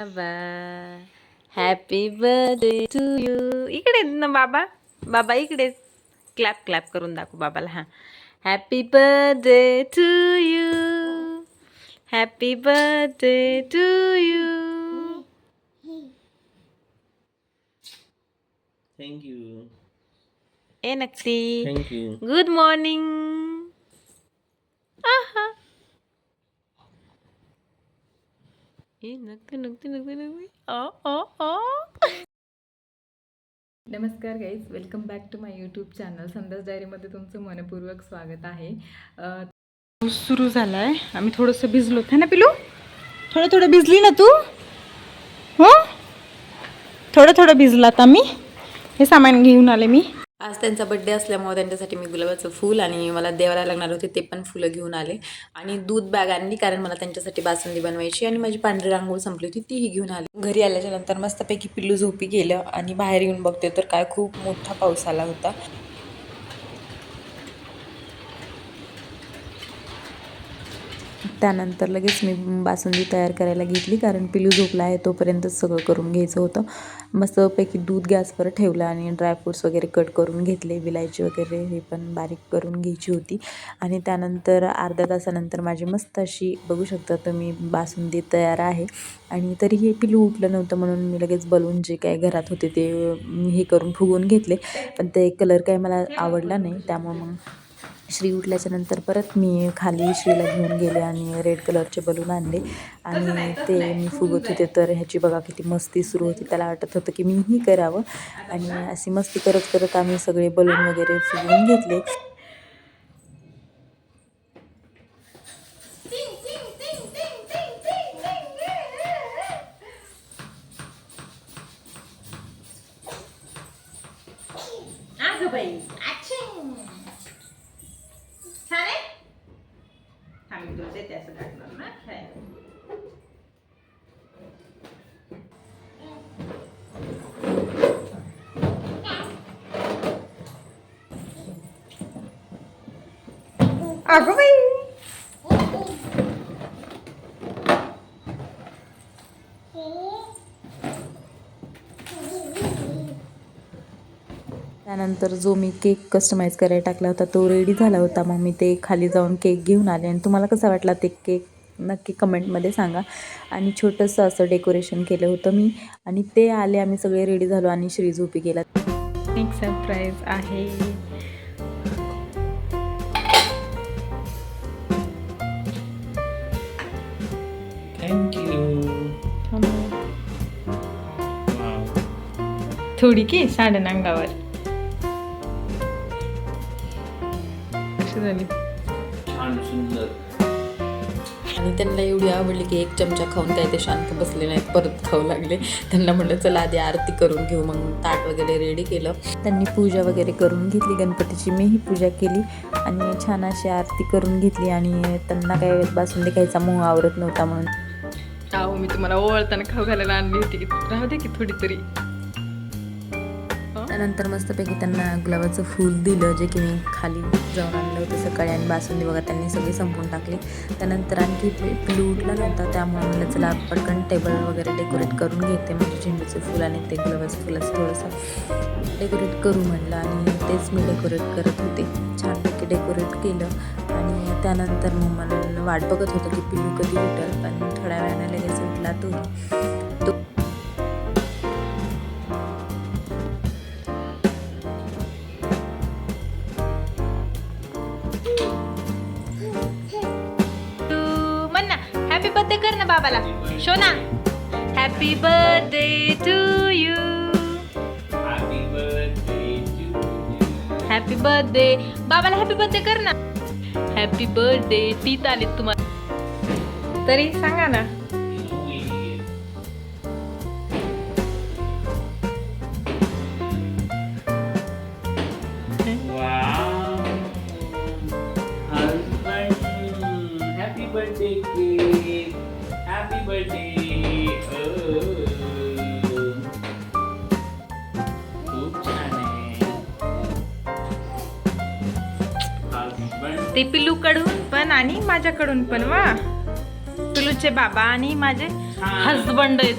बाबा. Happy birthday to you इकडे ना बाबा. बाबा इकडे. क्लॅप क्लॅप करून दाखव बाबाला हां. Happy birthday to you happy birthday to you you. ए नक्की. गुड मॉर्निंग आहा ए नक्की नक्की नक्की नक्की. ओ ओ ओ नमस्कार guys welcome back to my YouTube channel संदास डायरीमध्ये तुमचं मनपूर्वक स्वागत आहे. पाऊस सुरू आहे आम्ही थोडंसं भिजलो. है ना पिलू? थोडं थोडं भिजली ना तू? हो? थोडं थोडं भिजलात आम्ही. हे सामान घेऊन आले मी. आज त्यांचा बड्डे असल्यामुळे त्यांच्यासाठी मी गुलाबाचं फूल आणि मला देवाला लागणार होते ते पण फुलं घेऊन आले. आणि दूध बॅग आणली कारण मला त्यांच्यासाठी बासुंदी बनवायची आणि माझी पांढरी रांगोळ संपली होती तीही घेऊन आली. घरी आल्याच्यानंतर मस्तपैकी पिल्लू झोपी गेलं आणि बाहेर येऊन बघते तर काय खूप मोठा पाऊस आला होता. त्यानंतर लगेच मी बासुंदी तयार करायला घेतली कारण पिलू झोपला आहे तोपर्यंतच सगळं करून घ्यायचं होतं. मस्तपैकी दूध गॅसवर ठेवलं आणि ड्रायफ्रूट्स वगैरे कट करून घेतले विलायची वगैरे हे पण बारीक करून घ्यायची होती. आणि त्यानंतर अर्ध्या तासानंतर माझी मस्त अशी बघू शकता तुम्ही बासुंदी तयार आहे. आणि तरी हे पिलू उठलं नव्हतं म्हणून मी लगेच बलून जे काय घरात होते ते मी हे करून फुगवून घेतले. पण ते कलर काही मला आवडला नाही त्यामुळे मग श्री उठल्याच्या नंतर परत मी खाली श्रीला घेऊन गेले आणि रेड कलरचे बलून आणले. आणि ते मी फुगत होते तर ह्याची बघा किती मस्ती सुरू होती. त्याला वाटत होतं की मीही करावं. आणि अशी मस्ती करत करत आम्ही सगळे बलून वगैरे फुगवून घेतले. अगं बाई. त्यानंतर जो मी केक कस्टमाइज करायला टाकला होता तो रेडी झाला होता. मग मी ते खाली जाऊन केक घेऊन आले. आणि तुम्हाला कसा वाटला ते केक? नक्की कमेंटमध्ये सांगा. आणि छोटंसं असं डेकोरेशन केलं होतं मी. आणि ते आले आम्ही सगळे रेडी झालो आणि श्री झोपी गेला. एक सरप्राईज आहे. Wow. थोडी की साडन अंगावर कशी झाली? छान सुंदर. आणि त्यांना एवढी आवडली की एक चमचा खाऊन काय ते शांत बसले नाहीत परत खाऊ लागले. त्यांना म्हणलं चला आधी आरती करून घेऊ. मग ताट वगैरे रेडी केलं. त्यांनी पूजा वगैरे करून घेतली गणपतीची. मीही पूजा केली आणि छान अशी आरती करून घेतली. आणि त्यांना काय बासुंदी खायचा मोह आवरत नव्हता म्हणून. अहो मी तुम्हाला ओवळताना खाऊ घालायला आणली होती. राहू दे की थोडी तरी त्यानंतर मस्तपैकी त्यांना गुलाबाचं फूल दिलं जे की मी खाली जाऊन आणलं होतं सकाळी आणि बासुंदी बघा त्यांनी सगळी संपवून टाकली. त्यानंतर आणखी पि- पिलू उठला नव्हता त्यामुळे मला चला पटकन टेबल वगैरे डेकोरेट करून घेते. म्हणजे झेंडूचं फूल आणि ते गुलाबाचं फुलाचं थोडंसं डेकोरेट करू म्हणलं आणि तेच मी डेकोरेट करत होते. छान. डेकोरेट केलं. आणि त्यानंतर मग मला वाट बघत होतं की पिल्लू कधी उठल पण थोड्या वेळाने लगेच उठला तो. तो म्हण ना हॅपी बर्थडे कर ना बाबाला. शो ना happy birthday to you happy birthday बाबाला हॅपी बर्थडे कर ना हॅपी बर्थडे टीत आली तुम्हाला तरी सांगा ना Wow. Husband. Happy birthday oh. ते पिल्लूकडून पण आणि माझ्याकडून पण वा. पिल्लूचे बाबा आणि माझे हसबंड आहे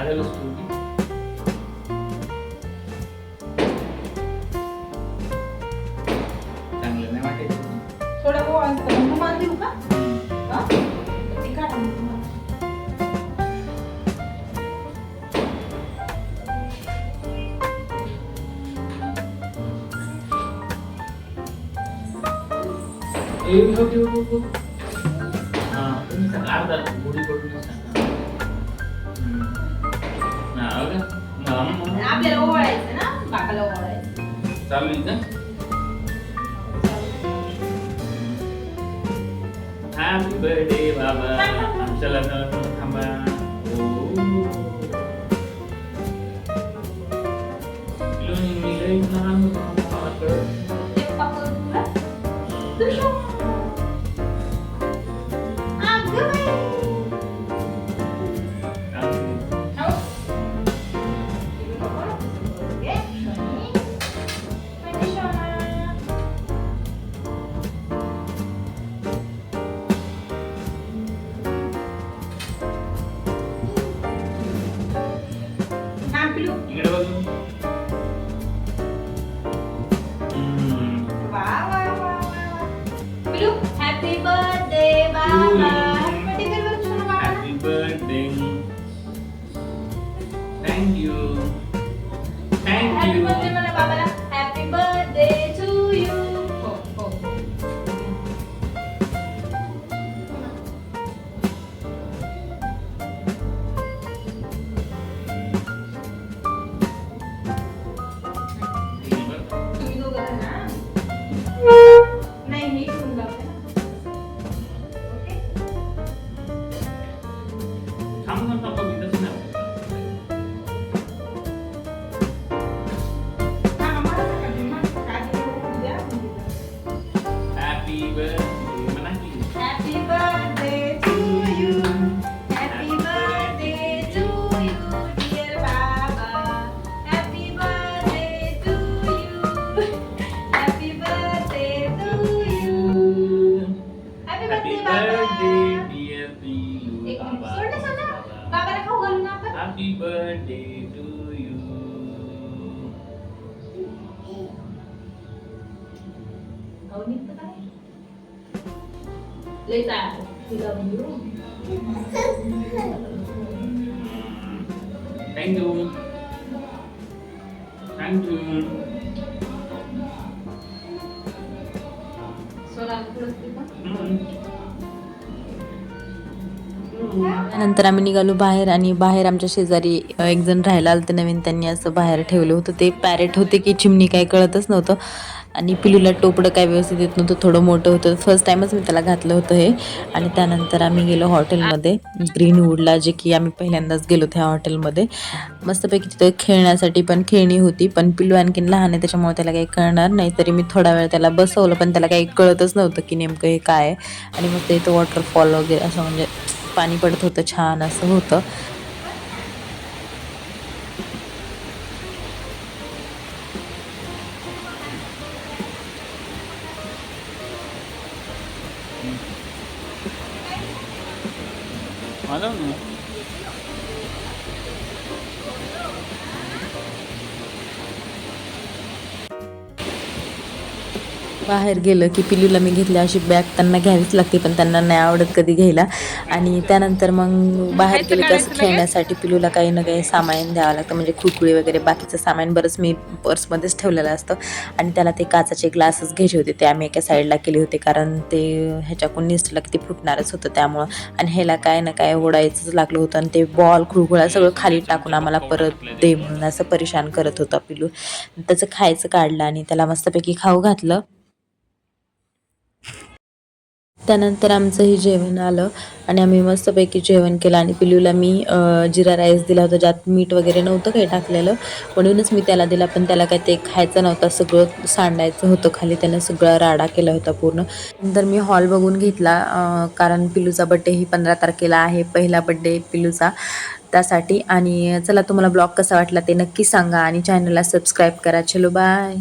लागेलच तू चांगलं नाही वाटायचं थोडं गोळा आपल्याला ओवाळायचं ना बाकाला ओवाळायचं चालू आहे का हॅपी बर्थडे बाबा चला चला चला, थांबा ओ. लोणी थांब पिलू. इकडे बघू हम्म. tahun itu kan Lita tidak thank you, thank you, kulit kita? Hmm. त्यानंतर आम्ही निघालो बाहेर आणि बाहेर आमच्या शेजारी एक जण राहायला आलं नवीन. त्यांनी असं बाहेर ठेवलं होतं. ते पॅरेट होते की चिमणी काय कळतच नव्हतं. आणि पिलूला टोपडं काय व्यवस्थित येत नव्हतं थोडं मोठं होतं. फर्स्ट टाईमच मी त्याला घातलं होतं हे. आणि त्यानंतर आम्ही गेलो हॉटेलमध्ये ग्रीनवूडला जे की आम्ही पहिल्यांदाच गेलो त्या हॉटेलमध्ये. मस्तपैकी तिथं खेळण्यासाठी पण खेळणी होती पण पिलू आणखीन लहान आहे त्याच्यामुळे त्याला काही कळणार नाही. तरी मी थोडा वेळ त्याला बसवलं पण त्याला काही कळतच नव्हतं की नेमकं हे काय आहे. आणि मग ते इथं वॉटरफॉल वगैरे असं म्हणजे पाणी पडत होतं छान असं होतं I don't know. बाहेर गेलं की पिल्लूला मी घेतली अशी बॅग त्यांना घ्यावीच लागते पण त्यांना नाही आवडत कधी घ्यायला. आणि त्यानंतर मग बाहेर गेलं की असं खेळण्यासाठी पिलूला काही ना काही सामान द्यावं लागतं म्हणजे खुरकुळी वगैरे बाकीचं सामान बरंच मी पर्समध्येच ठेवलेलं असतं. आणि त्याला ते काचाचे ग्लासेस घ्यायचे होते ते आम्ही एका साईडला केले होते कारण ते ह्याच्याकडून निसटलं की ते फुटणारच होतं त्यामुळं. आणि ह्याला काय ना काय ओढायचंच लागलं होतं आणि ते बॉल खुळखुळा सगळं खाली टाकून आम्हाला परत दे म्हणून असं परेशान करत होता पिलू त्याचं खायचं काढलं आणि त्याला मस्तपैकी खाऊ घातलं. त्यानंतर आमचं हे जेवण आलं आणि आम्ही मस्तपैकी जेवण केलं. आणि पिल्लूला मी जिरा राईस दिला होता ज्यात मीठ वगैरे नव्हतं काही टाकलेलं. म्हणूनच मी त्याला दिला पण त्याला काय ते खायचं नव्हतं. सगळं सांडायचं होतं खाली त्यानं सगळा राडा केला होता पूर्ण. नंतर मी हॉल बघून घेतला कारण पिल्लूचा बड्डे ही पंधरा तारखेला आहे पहिला बड्डे पिलूचा त्यासाठी. आणि चला तुम्हाला ब्लॉग कसा वाटला ते नक्की सांगा. आणि चॅनलला सबस्क्राईब करा. चलो बाय